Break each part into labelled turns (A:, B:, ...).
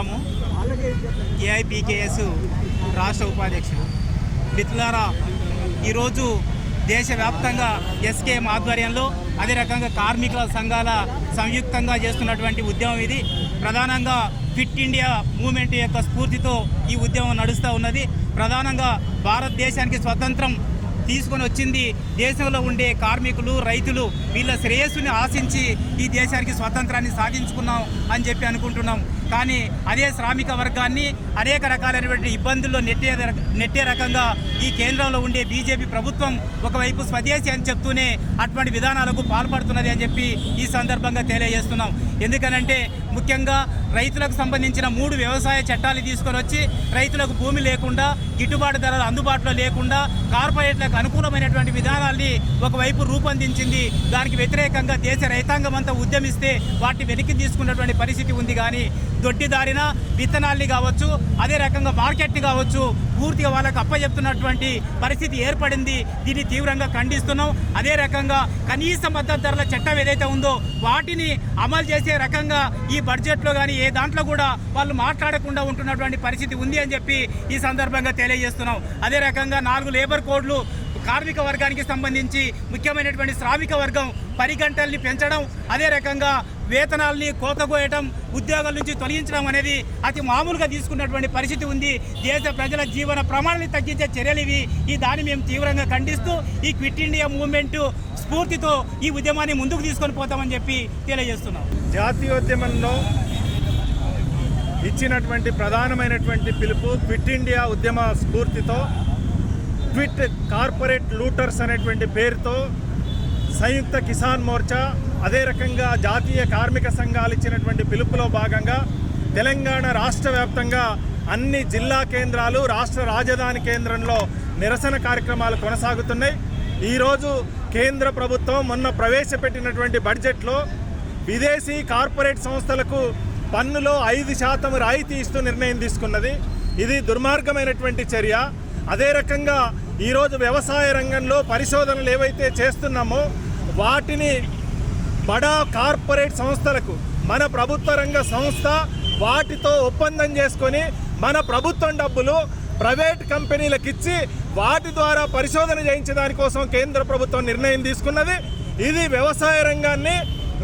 A: రాము ఏఐపికేఎస్ రాష్ట్ర ఉపాధ్యక్షుడు. మిత్రులారా ఈరోజు దేశవ్యాప్తంగా ఎస్కేఎం ఆధ్వర్యంలో అదే రకంగా కార్మికుల సంఘాల సంయుక్తంగా చేస్తున్నటువంటి ఉద్యమం ఇది. ప్రధానంగా ఫిట్ ఇండియా మూమెంట్ యొక్క స్ఫూర్తితో ఈ ఉద్యమం నడుస్తూ ఉన్నది. ప్రధానంగా భారతదేశానికి స్వతంత్రం తీసుకొని వచ్చింది దేశంలో ఉండే కార్మికులు రైతులు వీళ్ళ శ్రేయస్సుని ఆశించి ఈ దేశానికి స్వతంత్రాన్ని సాధించుకున్నాం అని చెప్పి అనుకుంటున్నాం. కానీ అదే శ్రామిక వర్గాన్ని అనేక రకాలైనటువంటి ఇబ్బందుల్లో నెట్టే నెట్టే రకంగా ఈ కేంద్రంలో ఉండే బీజేపీ ప్రభుత్వం ఒకవైపు స్వదేశీ అని చెప్తూనే అటువంటి విధానాలకు పాల్పడుతున్నది అని చెప్పి ఈ సందర్భంగా తెలియజేస్తున్నాం. ఎందుకనంటే ముఖ్యంగా రైతులకు సంబంధించిన మూడు వ్యవసాయ చట్టాలు తీసుకొని వచ్చి రైతులకు భూమి లేకుండా గిట్టుబాటు ధరలు అందుబాటులో లేకుండా కార్పొరేట్లకు అనుకూలమైనటువంటి విధానాల్ని ఒకవైపు రూపొందించింది. దానికి వ్యతిరేకంగా దేశ రైతాంగం అంతా ఉద్యమిస్తే వాటిని వెనక్కి తీసుకున్నటువంటి పరిస్థితి ఉంది. కానీ దొడ్డిదారిన విత్తనాల్ని కావచ్చు అదే రకంగా మార్కెట్ని కావచ్చు పూర్తిగా వాళ్ళకు అప్పచెప్తున్నటువంటి పరిస్థితి ఏర్పడింది. దీన్ని తీవ్రంగా ఖండిస్తున్నాం. అదే రకంగా కనీస మద్దతు ధరల చట్టం ఏదైతే ఉందో వాటిని అమలు చేసే రకంగా ఈ బడ్జెట్లో కానీ ఏ దాంట్లో కూడా వాళ్ళు మాట్లాడకుండా ఉంటున్నటువంటి పరిస్థితి ఉంది అని చెప్పి ఈ సందర్భంగా తెలియజేస్తున్నాం. అదే రకంగా నాలుగు లేబర్ కోడ్లు కార్మిక వర్గానికి సంబంధించి ముఖ్యమైనటువంటి శ్రామిక వర్గం పరిగంటల్ని పెంచడం అదే రకంగా వేతనాల్ని కోతగోయటం ఉద్యోగాల నుంచి తొలగించడం అనేది అతి మామూలుగా తీసుకున్నటువంటి పరిస్థితి ఉంది. దేశ ప్రజల జీవన ప్రమాణాన్ని తగ్గించే చర్యలు ఇవి. ఈ దాన్ని మేము తీవ్రంగా ఖండిస్తూ ఈ క్విట్ ఇండియా మూవ్మెంట్ స్ఫూర్తితో ఈ ఉద్యమాన్ని ముందుకు తీసుకొని పోతామని చెప్పి తెలియజేస్తున్నాం.
B: జాతీయోద్యమంలో ఇచ్చినటువంటి ప్రధానమైనటువంటి పిలుపు క్విట్ ఇండియా ఉద్యమ స్ఫూర్తితో క్విట్ కార్పొరేట్ లూటర్స్ అనేటువంటి పేరుతో సంయుక్త కిసాన్ మోర్చా అదే రకంగా జాతీయ కార్మిక సంఘాలు ఇచ్చినటువంటి పిలుపులో భాగంగా తెలంగాణ రాష్ట్ర వ్యాప్తంగా అన్ని జిల్లా కేంద్రాలు రాష్ట్ర రాజధాని కేంద్రంలో నిరసన కార్యక్రమాలు కొనసాగుతున్నాయి. ఈరోజు కేంద్ర ప్రభుత్వం మొన్న ప్రవేశపెట్టినటువంటి బడ్జెట్లో విదేశీ కార్పొరేట్ సంస్థలకు పన్నులో ఐదు శాతం రాయితీ ఇస్తూ నిర్ణయం తీసుకున్నది. ఇది దుర్మార్గమైనటువంటి చర్య. అదే రకంగా ఈరోజు వ్యవసాయ రంగంలో పరిశోధనలు ఏవైతే చేస్తున్నామో వాటిని బడా కార్పొరేట్ సంస్థలకు మన ప్రభుత్వ రంగ సంస్థ వాటితో ఒప్పందం చేసుకొని మన ప్రభుత్వం డబ్బులు ప్రైవేట్ కంపెనీలకు ఇచ్చి వాటి ద్వారా పరిశోధన చేయించే దానికోసం కేంద్ర ప్రభుత్వం నిర్ణయం తీసుకున్నది. ఇది వ్యవసాయ రంగాన్ని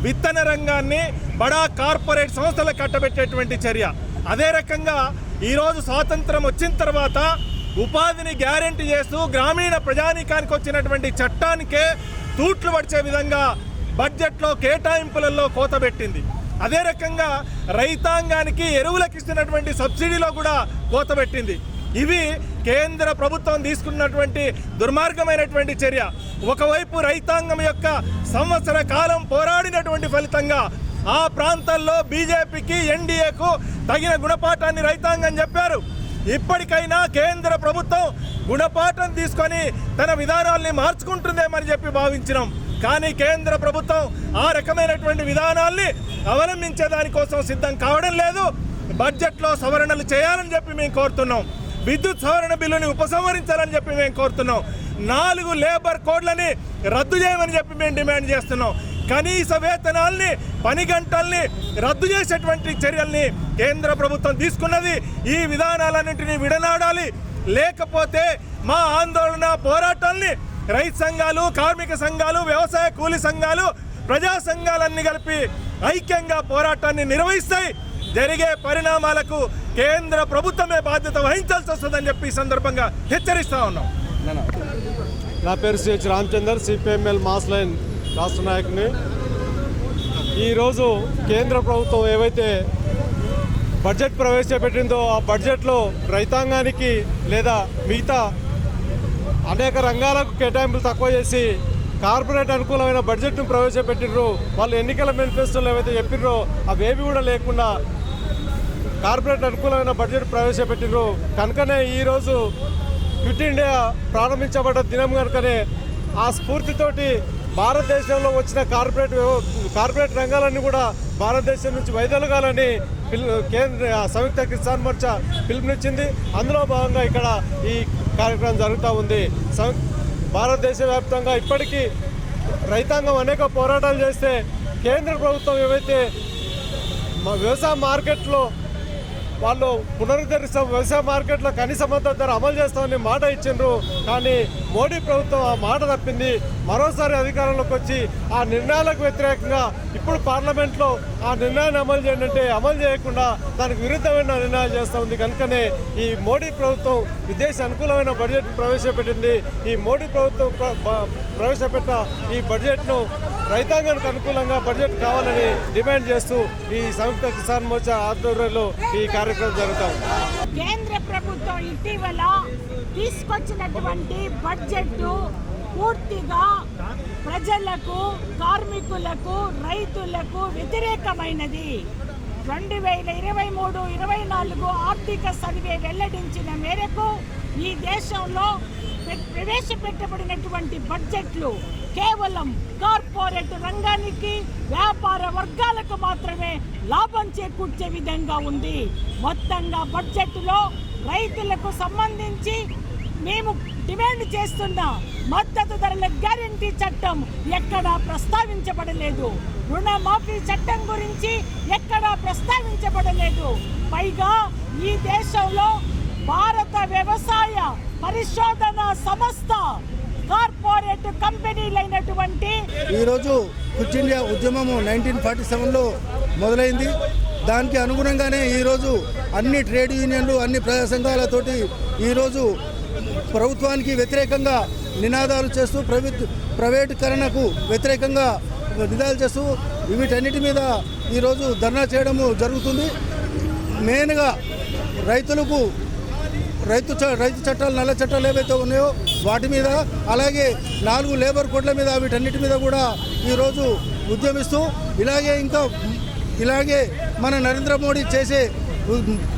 B: విత్తన రంగాన్ని బడా కార్పొరేట్ సంస్థలకు కట్టబెట్టేటువంటి చర్య. అదే రకంగా ఈరోజు స్వాతంత్రం వచ్చిన తర్వాత ఉపాధిని గ్యారెంటీ చేస్తూ గ్రామీణ ప్రజానీకానికి వచ్చినటువంటి చట్టానికే తూట్లు పడిచే విధంగా బడ్జెట్లో కేటాయింపులలో కోత పెట్టింది. అదే రకంగా రైతాంగానికి ఎరువులకు ఇస్తున్నటువంటి సబ్సిడీలో కూడా కోత పెట్టింది. ఇవి కేంద్ర ప్రభుత్వం తీసుకున్నటువంటి దుర్మార్గమైనటువంటి చర్య. ఒకవైపు రైతాంగం యొక్క సంవత్సర కాలం పోరాడినటువంటి ఫలితంగా ఆ ప్రాంతాల్లో బీజేపీకి ఎన్డీఏకు తగిన గుణపాఠాన్ని రైతాంగం చెప్పారు. ఇప్పటికైనా కేంద్ర ప్రభుత్వం గుణపాఠం తీసుకొని తన విధానాల్ని మార్చుకుంటుందేమని చెప్పి భావించినాం. కానీ కేంద్ర ప్రభుత్వం ఆ రకమైనటువంటి విధానాల్ని అవలంబించే దానికోసం సిద్ధం కావడం లేదు. బడ్జెట్లో సవరణలు చేయాలని చెప్పి మేము కోరుతున్నాం. విద్యుత్ సవరణ బిల్లుని ఉపసంహరించాలని చెప్పి మేము కోరుతున్నాం. నాలుగు లేబర్ కోడ్లని రద్దు చేయమని చెప్పి మేము డిమాండ్ చేస్తున్నాం. కనీస వేతనాల్ని పని గంటల్ని రద్దు చేసేటువంటి చర్యల్ని కేంద్ర ప్రభుత్వం తీసుకున్నది. ఈ విధానాలన్నింటినీ విడనాడాలి. లేకపోతే మా ఆందోళన పోరాటాల్ని రైతు సంఘాలు కార్మిక సంఘాలు వ్యవసాయ కూలి సంఘాలు ప్రజా సంఘాలన్నీ కలిపి ఐక్యంగా పోరాటాన్ని నిర్వహిస్తాయి. జరిగే పరిణామాలకు కేంద్ర ప్రభుత్వమే బాధ్యత వహించాల్సి వస్తుందని చెప్పి ఈ సందర్భంగా హెచ్చరిస్తా ఉన్నాం.
C: నా పేరు C H Ramachandar CPIML mass line. రాష్ట్ర నాయకుని. ఈరోజు కేంద్ర ప్రభుత్వం ఏవైతే బడ్జెట్ ప్రవేశపెట్టిందో ఆ బడ్జెట్లో రైతాంగానికి లేదా మిగతా అనేక రంగాలకు కేటాయింపులు తక్కువ చేసి కార్పొరేట్ అనుకూలమైన బడ్జెట్ను ప్రవేశపెట్టినరు వాళ్ళు ఎన్నికల మేనిఫెస్టోలు ఏవైతే చెప్పిర్రో అవేవి కూడా లేకుండా కార్పొరేట్ అనుకూలమైన బడ్జెట్ ప్రవేశపెట్టినరు కనుకనే ఈరోజు క్విట్ ఇండియా ప్రారంభించబడ్డ దినం కనుకనే ఆ స్ఫూర్తితోటి భారతదేశంలో వచ్చిన కార్పొరేట్ వ్యవ- కార్పొరేట్ రంగాలన్నీ కూడా భారతదేశం నుంచి వైదొలగాలని పిల్ కేంద్ర సంయుక్త కిసాన్ మోర్చా పిలుపునిచ్చింది. అందులో భాగంగా ఇక్కడ ఈ కార్యక్రమం జరుగుతూ ఉంది. సం- భారతదేశ వ్యాప్తంగా ఇప్పటికీ రైతాంగం అనేక పోరాటాలు చేస్తే కేంద్ర ప్రభుత్వం ఏవైతే వ్యవసాయ మార్కెట్లో వాళ్ళు పునరుద్ధరిస్తాం వ్యవసాయ మార్కెట్లో కనీస మద్దతు ధర అమలు చేస్తామని మాట ఇచ్చిండ్రు. కానీ మోడీ ప్రభుత్వం ఆ మాట తప్పింది. మరోసారి అధికారంలోకి వచ్చి ఆ నిర్ణయాలకు వ్యతిరేకంగా ఇప్పుడు పార్లమెంట్లో ఆ నిర్ణయాన్ని అమలు చేయండి అమలు చేయకుండా దానికి విరుద్ధమైన నిర్ణయాలు చేస్తూ ఉంది. కనుకనే ఈ మోడీ ప్రభుత్వం విదేశ అనుకూలమైన బడ్జెట్ ప్రవేశపెట్టింది. ఈ మోడీ ప్రభుత్వం ప్ర- ఈ బడ్జెట్ను రైతాంగానికి అనుకూలంగా బడ్జెట్ కావాలని డిమాండ్ చేస్తూ ఈ సంయుక్త కిసాన్ మోర్చా ఆధ్వర్యంలో ఈ కార్యక్రమం జరుగుతాం
D: కేంద్ర ప్రభుత్వం ఇటీవల తీసుకొచ్చినటువంటి బడ్జెట్ పూర్తిగా ప్రజలకు కార్మికులకు రైతులకు వ్యతిరేకమైనది. రెండు వేల ఇరవై మూడు ఇరవై నాలుగు ఆర్థిక సర్వే వెల్లడించిన మేరకు ఈ దేశంలో ప్రవేశపెట్టబడినటువంటి బడ్జెట్లు కేవలం కార్పొరేట్ రంగానికి వ్యాపార వర్గాలకు మాత్రమే లాభం చేకూర్చే విధంగా ఉంది. మొత్తంగా బడ్జెట్లో రైతులకు సంబంధించి మేము డిమాండ్ చేస్తున్న మద్దతు ధరల గ్యారంటీ చట్టం ఎక్కడా ప్రస్తావించబడలేదు. రుణమాఫీ చట్టం గురించి ఎక్కడా ప్రస్తావించబడలేదు. పైగా ఈ దేశంలో భారత వ్యవసాయ పరిశోధన సంస్థ కార్పొరేట్ కంపెనీలైనటువంటి
E: ఈరోజు క్విట్ ఇండియా ఉద్యమము నైన్టీన్ ఫార్టీ సెవెన్లో మొదలైంది. దానికి అనుగుణంగానే ఈరోజు అన్ని ట్రేడ్ యూనియన్లు అన్ని ప్రజా సంఘాలతోటి ఈరోజు ప్రభుత్వానికి వ్యతిరేకంగా నినాదాలు చేస్తూ ప్రైవేట్ ప్రైవేటీకరణకు వ్యతిరేకంగా నినాదాలు చేస్తూ వీటన్నిటి మీద ఈరోజు ధర్నా చేయడము జరుగుతుంది. మెయిన్గా రైతులకు రైతు చ- రైతు చట్టాలు నల్ల చట్టాలు ఏవైతే ఉన్నాయో వాటి మీద అలాగే నాలుగు లేబర్ కోడ్ల మీద వీటన్నిటి మీద కూడా ఈరోజు ఉద్యమిస్తూ ఇలాగే ఇంకా ఇలాగే మన నరేంద్ర మోడీ చేసే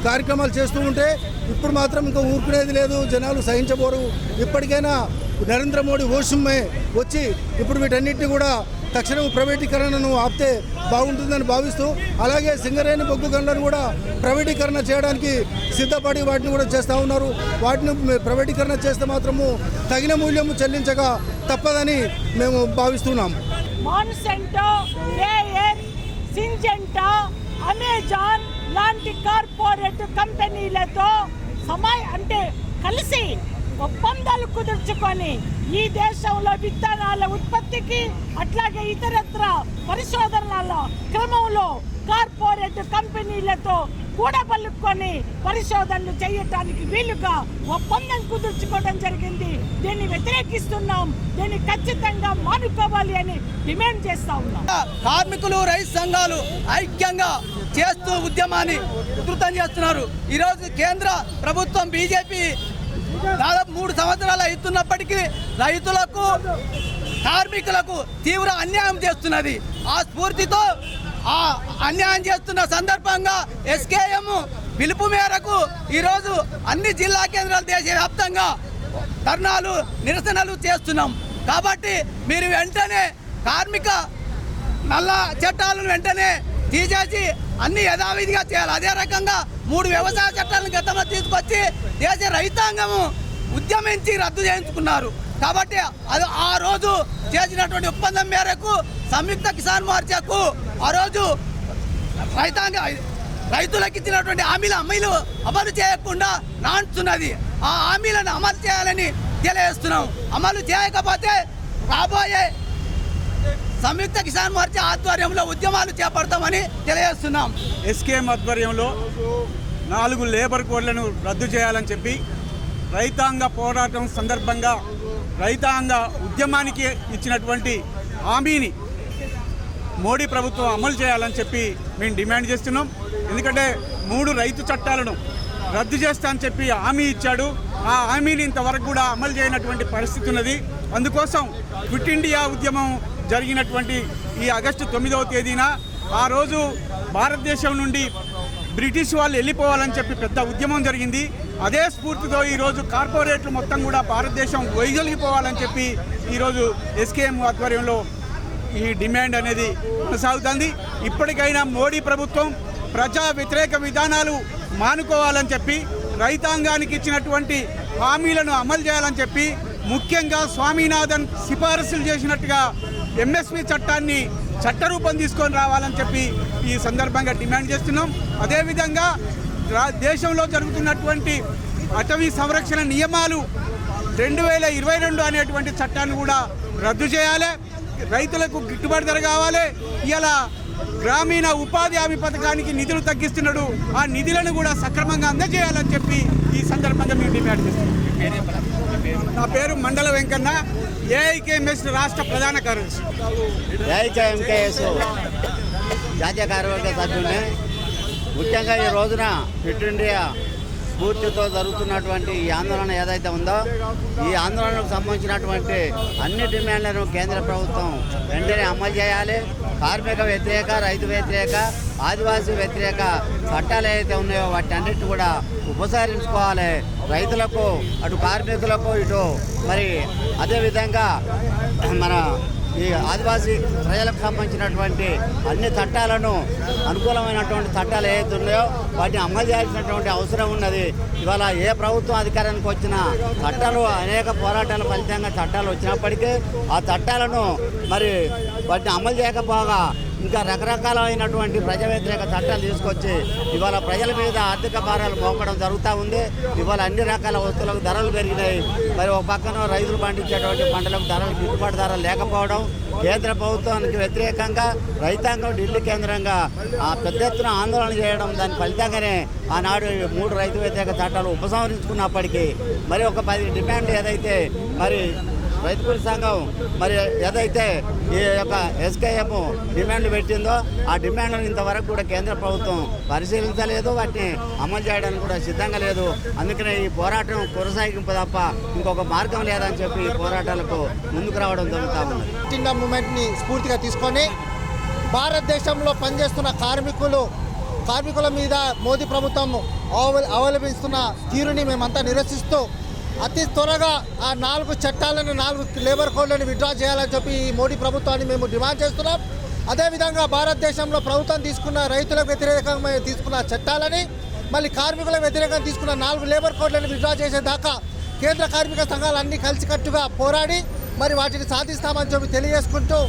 E: కార్యక్రమాలు చేస్తూ ఉంటే ఇప్పుడు మాత్రం ఇంకా ఊరుకునేది లేదు జనాలు సహించబోరు. ఇప్పటికైనా నరేంద్ర మోడీ ఓషమ్మే వచ్చి ఇప్పుడు వీటన్నిటిని కూడా తక్షణం ప్రైవేటీకరణను ఆపితే బాగుంటుందని భావిస్తూ అలాగే సింగరేణి బొగ్గు గనులను కూడా ప్రైవేటీకరణ చేయడానికి సిద్ధపడి వాటిని కూడా చేస్తూ ఉన్నారు. వాటిని ప్రైవేటీకరణ చేస్తే మాత్రము తగిన మూల్యము చెల్లించక తప్పదని మేము
D: భావిస్తున్నాం. అమెజాన్ లాంటి కార్పొరేట్ కంపెనీలతో సమాయ్ అంటే కలిసి ఒప్పందాలు కుదుర్చుకొని ఈ దేశంలో విత్తనాల ఉత్పత్తికి అట్లాగే ఇతరత్ర పరిశోధనల క్రమంలో కార్పొరేట్ కంపెనీలతో కూడబలుక్కొని పరిశోధనలు చేయటానికి వీలుగా ఒప్పందం కుదుర్చుకోవడం జరిగింది. దీన్ని వ్యతిరేకిస్తున్నాం. దీన్ని ఖచ్చితంగా మానుకోవాలి అని డిమాండ్ చేస్తా ఉన్నాం.
F: కార్మికులు రైతు సంఘాలు ఐక్యంగా చేస్తూ ఉద్యమాన్ని ఉధృతం చేస్తున్నారు. ఈరోజు కేంద్ర ప్రభుత్వం బీజేపీ దాదాపు మూడు సంవత్సరాలు అవుతున్నప్పటికీ రైతులకు కార్మికులకు తీవ్ర అన్యాయం చేస్తున్నది. ఆ స్ఫూర్తితో ఆ అన్యాయం చేస్తున్న సందర్భంగా ఎస్కేఎం పిలుపు మేరకు ఈరోజు అన్ని జిల్లా కేంద్రాలు దేశవ్యాప్తంగా ధర్నాలు నిరసనలు చేస్తున్నాం. కాబట్టి మీరు వెంటనే కార్మిక నల్ల చట్టాలను వెంటనే తీసేసి అన్ని యథావిధిగా చేయాలి. అదే రకంగా మూడు వ్యవసాయ చట్టాలను గతంలో తీసుకొచ్చి దేశ రైతాంగము ఉద్యమించి రద్దు చేయించుకున్నారు. కాబట్టి అది ఆ రోజు చేసినటువంటి ఒప్పందం మేరకు సంయుక్త కిసాన్ మోర్చాకు ఆ రోజు రైతాంగ రైతులకు ఇచ్చినటువంటి హామీలు అమలు అమలు చేయకుండా నాటుతున్నది. ఆ హామీలను అమలు చేయాలని తెలియజేస్తున్నాం. అమలు చేయకపోతే రాబోయే సంయుక్త కిసాన్ మోర్చా ఆధ్వర్యంలో ఉద్యమాలు చేపడతామని తెలియజేస్తున్నాం.
G: ఎస్కేఎం ఆధ్వర్యంలో నాలుగు లేబర్ కోడ్లను రద్దు చేయాలని చెప్పి రైతాంగ పోరాటం సందర్భంగా రైతాంగ ఉద్యమానికి ఇచ్చినటువంటి హామీని మోడీ ప్రభుత్వం అమలు చేయాలని చెప్పి మేము డిమాండ్ చేస్తున్నాం. ఎందుకంటే మూడు రైతు చట్టాలను రద్దు చేస్తా అని చెప్పి హామీ ఇచ్చాడు. ఆ హామీని ఇంతవరకు కూడా అమలు చేయనటువంటి పరిస్థితి ఉన్నది. అందుకోసం క్విట్ ఇండియా ఉద్యమం జరిగినటువంటి ఈ ఆగస్టు తొమ్మిదవ తేదీన ఆ రోజు భారతదేశం నుండి బ్రిటిష్ వాళ్ళు వెళ్ళిపోవాలని చెప్పి పెద్ద ఉద్యమం జరిగింది. అదే స్ఫూర్తితో ఈరోజు కార్పొరేట్లు మొత్తం కూడా భారతదేశం వైదొలిగిపోవాలని చెప్పి ఈరోజు ఎస్కేఎం ఆధ్వర్యంలో ఈ డిమాండ్ అనేది కొనసాగుతుంది. ఇప్పటికైనా మోడీ ప్రభుత్వం ప్రజా వ్యతిరేక విధానాలు మానుకోవాలని చెప్పి రైతాంగానికి ఇచ్చినటువంటి హామీలను అమలు చేయాలని చెప్పి ముఖ్యంగా స్వామినాథన్ సిఫారసులు చేసినట్టుగా ఎంఎస్పి చట్టాన్ని చట్టరూపం తీసుకొని రావాలని చెప్పి ఈ సందర్భంగా డిమాండ్ చేస్తున్నాం. అదేవిధంగా దేశంలో జరుగుతున్నటువంటి అటవీ సంరక్షణ నియమాలు రెండు వేల ఇరవై రెండు అనేటువంటి చట్టాన్ని కూడా రద్దు చేయాలి. రైతులకు గిట్టుబాటు ధర కావాలి. ఇలా గ్రామీణ ఉపాధి హామీ పథకానికి నిధులు తగ్గిస్తున్నాడు. ఆ నిధులను కూడా సక్రమంగా అందజేయాలని చెప్పి ఈ సందర్భంగా మేము డిమాండ్ చేస్తున్నాం. నా పేరు మండల వెంకన్న ఏఐకేఎంఎస్ రాష్ట్ర ప్రధాన కార్యదర్శి.
H: ఏఐకేఎంకేఎస్ జాతీయ కార్యవర్గ సభ్యుడిని ముఖ్యంగా ఈ రోజున ఫిట్ ఇండియా స్ఫూర్తితో జరుగుతున్నటువంటి ఈ ఆందోళన ఏదైతే ఉందో ఈ ఆందోళనకు సంబంధించినటువంటి అన్ని డిమాండ్లను కేంద్ర ప్రభుత్వం వెంటనే అమలు చేయాలి. కార్మిక వ్యతిరేక రైతు వ్యతిరేక ఆదివాసీ వ్యతిరేక చట్టాలు ఏవైతే ఉన్నాయో వాటి అన్నిటి కూడా ఉపసారించుకోవాలి రైతులకు అటు కార్మికులకు ఇటు మరి అదేవిధంగా మన ఈ ఆదివాసీ ప్రజలకు సంబంధించినటువంటి అన్ని చట్టాలను అనుకూలమైనటువంటి చట్టాలు ఏవైతే ఉన్నాయో వాటిని అమలు చేయాల్సినటువంటి అవసరం ఉన్నది. ఇవాళ ఏ ప్రభుత్వం అధికారానికి వచ్చినా చట్టాలు అనేక పోరాటాల ఫలితంగా చట్టాలు వచ్చినప్పటికీ ఆ చట్టాలను మరి వాటిని అమలు చేయకపోగా ఇంకా రకరకాలైనటువంటి ప్రజా వ్యతిరేక చట్టాలు తీసుకొచ్చి ఇవాళ ప్రజల మీద ఆర్థిక భారాలు మోపడం జరుగుతూ ఉంది. ఇవాళ అన్ని రకాల వస్తువులకు ధరలు పెరిగినాయి. మరి ఒక పక్కన రైతులు పండించేటువంటి పంటలకు ధరలు గిట్టుబాటు ధరలు లేకపోవడం కేంద్ర ప్రభుత్వానికి వ్యతిరేకంగా రైతాంగం ఢిల్లీ కేంద్రంగా ఆ పెద్ద ఎత్తున ఆందోళన చేయడం దాని ఫలితంగానే ఆనాడు మూడు రైతు వ్యతిరేక చట్టాలు ఉపసంహరించుకున్నప్పటికీ మరి ఒక పది డిమాండ్ ఏదైతే మరి రైతు కూలి సంఘం మరి ఏదైతే ఈ యొక్క ఎస్కేఎం డిమాండ్ పెట్టిందో ఆ డిమాండ్లను ఇంతవరకు కూడా కేంద్ర ప్రభుత్వం పరిశీలించలేదు వాటిని అమలు చేయడానికి కూడా సిద్ధంగా లేదు. అందుకనే ఈ పోరాటం కొనసాగింపు తప్ప ఇంకొక మార్గం లేదని చెప్పి ఈ పోరాటాలకు ముందుకు రావడం జరుగుతూ
I: చిన్న మూమెంట్ని స్ఫూర్తిగా తీసుకొని భారతదేశంలో పనిచేస్తున్న కార్మికులు కార్మికుల మీద మోదీ ప్రభుత్వం అవ అవలంబిస్తున్న తీరుని మేమంతా నిరసిస్తూ అతి త్వరగా ఆ నాలుగు చట్టాలను నాలుగు లేబర్ కోడ్లను విత్డ్రా చేయాలని చెప్పి ఈ మోడీ ప్రభుత్వాన్ని మేము డిమాండ్ చేస్తున్నాం. అదేవిధంగా భారతదేశంలో ప్రభుత్వం తీసుకున్న రైతులకు వ్యతిరేకంగా తీసుకున్న చట్టాలని మళ్ళీ కార్మికులకు వ్యతిరేకంగా తీసుకున్న నాలుగు లేబర్ కోడ్లను విత్డ్రా చేసేదాకా కేంద్ర కార్మిక సంఘాలు కలిసికట్టుగా పోరాడి మరి వాటిని సాధిస్తామని చెప్పి తెలియజేసుకుంటూ